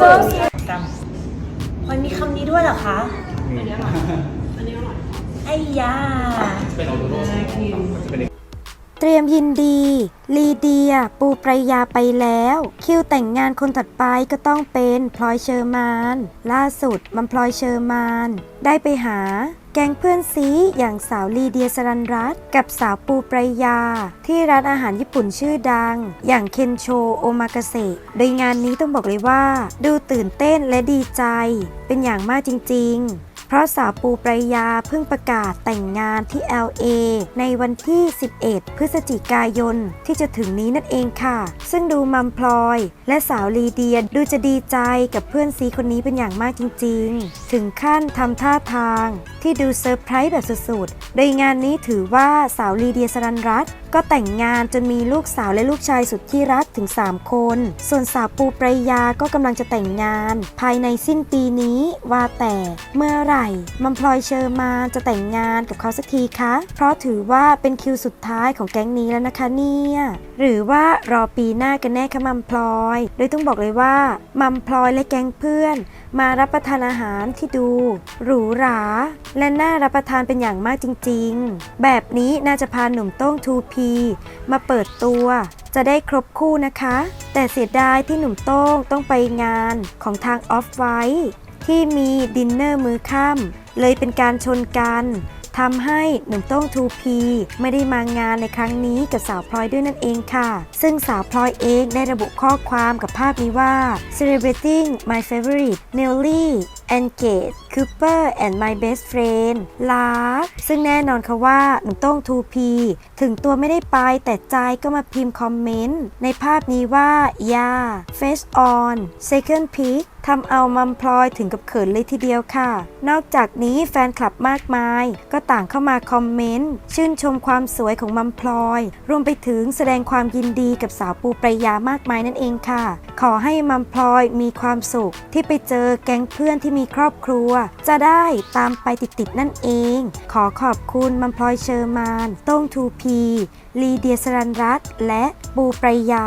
first พลอยมีคำนี้ด้วยเหรอคะอันนี้อร่อยอันนี้อร่อยไอ้ยาเป็นออโตโร่น่ากินจะเป็นเตรียมยินดี ลีเดีย ปูปรายาไปแล้ว คิวแต่งงานคนถัดไปก็ต้องเป็นพลอยเชอร์มาน ล่าสุดมันพลอยเชอร์มาน ได้ไปหาแก๊งเพื่อนซีอย่างสาวลีเดียสรันรัตกับสาวปูปรายา ที่ร้านอาหารญี่ปุ่นชื่อดัง อย่างเคนโชโอมากาเซะโดยงานนี้ต้องบอกเลยว่า ดูตื่นเต้นและดีใจ เป็นอย่างมากจริง ๆ เพราะสาวปูปรายาเพิ่งประกาศแต่งงานที่ LA ในวันที่ 11 พฤศจิกายนที่จะถึงนี้นั่นเองค่ะ ซึ่งดูมัมพลอย และสาวลีเดียดูจะดีใจกับเพื่อนซีคนนี้เป็นอย่างมากจริง ๆ ถึงขั้นทำท่าทางที่ดูเซอร์ไพรส์แบบสุดๆ โดยงานนี้ถือว่าสาวลีเดียสรันรัตก็แต่งงานจนมีลูกสาวและลูกชายสุดที่รักถึง 3 คน ส่วนสาวปูปรายาก็กำลังจะแต่งงาน ภายในสิ้นปีนี้ว่าแต่เมื่อไหร่มัมพลอยเชอร์มานจะแต่งงานกับเขาสักทีคะ เพราะถือว่าเป็นคิวสุดท้ายของแก๊งนี้แล้วนะคะเนี่ยหรือว่ารอปีหน้ากันแน่คะมัมพลอย โดยต้องบอกเลยว่ามัมพลอยและแก๊งเพื่อน มารับประทานอาหารที่ดู หรูหรา และน่ารับประทานเป็นอย่างมากจริง ๆ แบบนี้น่าจะพาหนุ่มโต้ง 2P มาเปิดตัว จะได้ครบคู่นะคะ แต่เสียดายที่หนุ่มโต้งต้องไปงานของทางออฟไว ที่มีดินเนอร์มื้อค่ำเลยเป็นการชนกัน ทำให้หนุ่มโต้ง 2P ไม่ได้มางานในครั้งนี้กับสาวพลอยด้วยนั่นเองค่ะ ซึ่งสาวพลอยเองได้ระบุข้อความกับภาพนี้ว่า celebrating my favorite Nelly Engage Cooper and my best friend ลาซึ่งแน่นอนค่ะว่าหนุ่มโต้ง 2P ถึงตัวไม่ได้ไปแต่ใจก็มาพิมพ์คอมเมนต์ในภาพนี้ว่า yeah face on second pic ทำเอามัมพลอยถึงกับเขินเลยทีเดียวค่ะ นอกจากนี้แฟนคลับมากมาย ก็ต่างเข้ามาคอมเมนต์ชื่นชมความสวยของมัมพลอย รวมไปถึงแสดงความยินดีกับสาวปูปรยามากมายนั่นเองค่ะ ขอให้มัมพลอยมีความสุข ที่ไปเจอแก๊งเพื่อนที่มีครอบครัว จะได้ตามไปติดๆนั่นเอง ขอขอบคุณมัมพลอยเชอร์มาน โต้งทูพี ลีเดียสรันรัตและปูปรยา